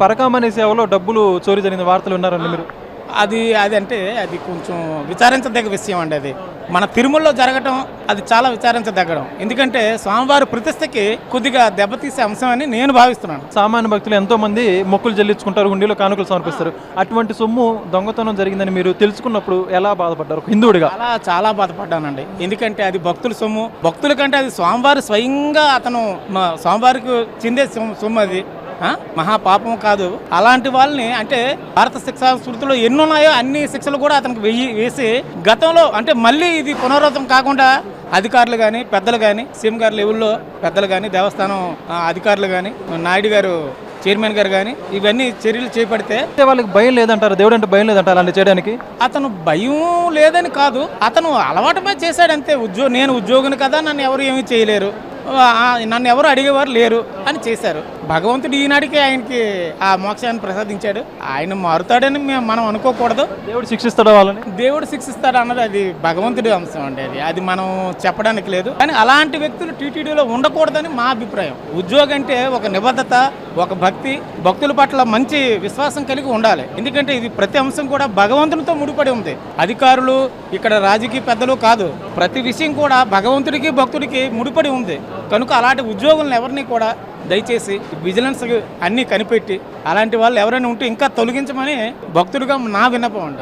పరకామణి సేవలో డబ్బులు చోరీ జరిగిన వార్తలు ఉన్నారండి మీరు? అది అది అంటే అది కొంచెం విచారించదగ్గ విషయం అండి అది. మన తిరుమలలో జరగటం అది చాలా విచారించదగ్గడం. ఎందుకంటే స్వామివారి ప్రతిష్టకి కొద్దిగా దెబ్బతీసే అంశం అని నేను భావిస్తున్నాను. సామాన్య భక్తులు ఎంతో మంది మొక్కులు చెల్లించుకుంటారు హుండీలో కానుకలు సమర్పిస్తారు. అటువంటి సొమ్ము దొంగతనం జరిగిందని మీరు తెలుసుకున్నప్పుడు ఎలా బాధపడ్డారు? హిందువుడిగా? చాలా చాలా బాధపడ్డానండి. ఎందుకంటే అది భక్తుల సొమ్ము. భక్తుల కంటే అది స్వామివారి స్వయంగా అతను స్వామివారికి చెందే సొమ్ము అది. ఆ? మహా పాపం కాదు. అలాంటి వాళ్ళని అంటే భారత శిక్షా స్మృతిలో ఎన్ని ఉన్నాయో అన్ని శిక్షలు కూడా అతనికి వెయ్యి వేసి గతంలో అంటే మళ్ళీ ఇది పునరావృతం కాకుండా అధికారులు కానీ పెద్దలు కానీ సీఎం గారి లెవెల్లో పెద్దలు కానీ దేవస్థానం అధికారులు కానీ నాయుడు గారు చైర్మన్ గారు కానీ ఇవన్నీ చర్యలు చేపడితే వాళ్ళకి భయం లేదంటారు? దేవుడు అంటే భయం లేదంటారు అలాంటి చేయడానికి? అతను భయం లేదని కాదు. అతను అలవాటు మీద చేశాడు అంతే ఉద్యోగ నేను ఉద్యోగిని కదా నన్ను ఎవరు ఏమీ చేయలేరు. నన్ను ఎవరు అడిగేవారు లేరు. అని చేశారు. భగవంతుడు ఈనాడికి ఆయనకి ఆ మోక్షాన్ని ప్రసాదించాడు. ఆయన మారుతాడని మేము మనం అనుకోకూడదు. దేవుడు శిక్షిస్తాడు వాళ్ళని? దేవుడు శిక్షిస్తాడు అన్నది అది భగవంతుడి అంశం అండి అది. అది మనం చెప్పడానికి లేదు. కానీ అలాంటి వ్యక్తులు టీటీడీలో ఉండకూడదని మా అభిప్రాయం. ఉద్యోగం అంటే ఒక నిబద్ధత ఒక భక్తి భక్తుల పట్ల మంచి విశ్వాసం కలిగి ఉండాలి. ఎందుకంటే ఇది ప్రతి అంశం కూడా భగవంతునితో ముడిపడి ఉంది. అధికారులు ఇక్కడ రాజకీయ పెద్దలు కాదు. ప్రతి విషయం కూడా భగవంతుడికి భక్తుడికి ముడిపడి ఉంది. కనుక అలాంటి ఉద్యోగులను ఎవరిని కూడా దయచేసి విజిలెన్స్ అన్నీ కనిపెట్టి అలాంటి వాళ్ళు ఎవరైనా ఉంటే ఇంకా తొలగించమని భక్తుడిగా నా విన్నపం అండి.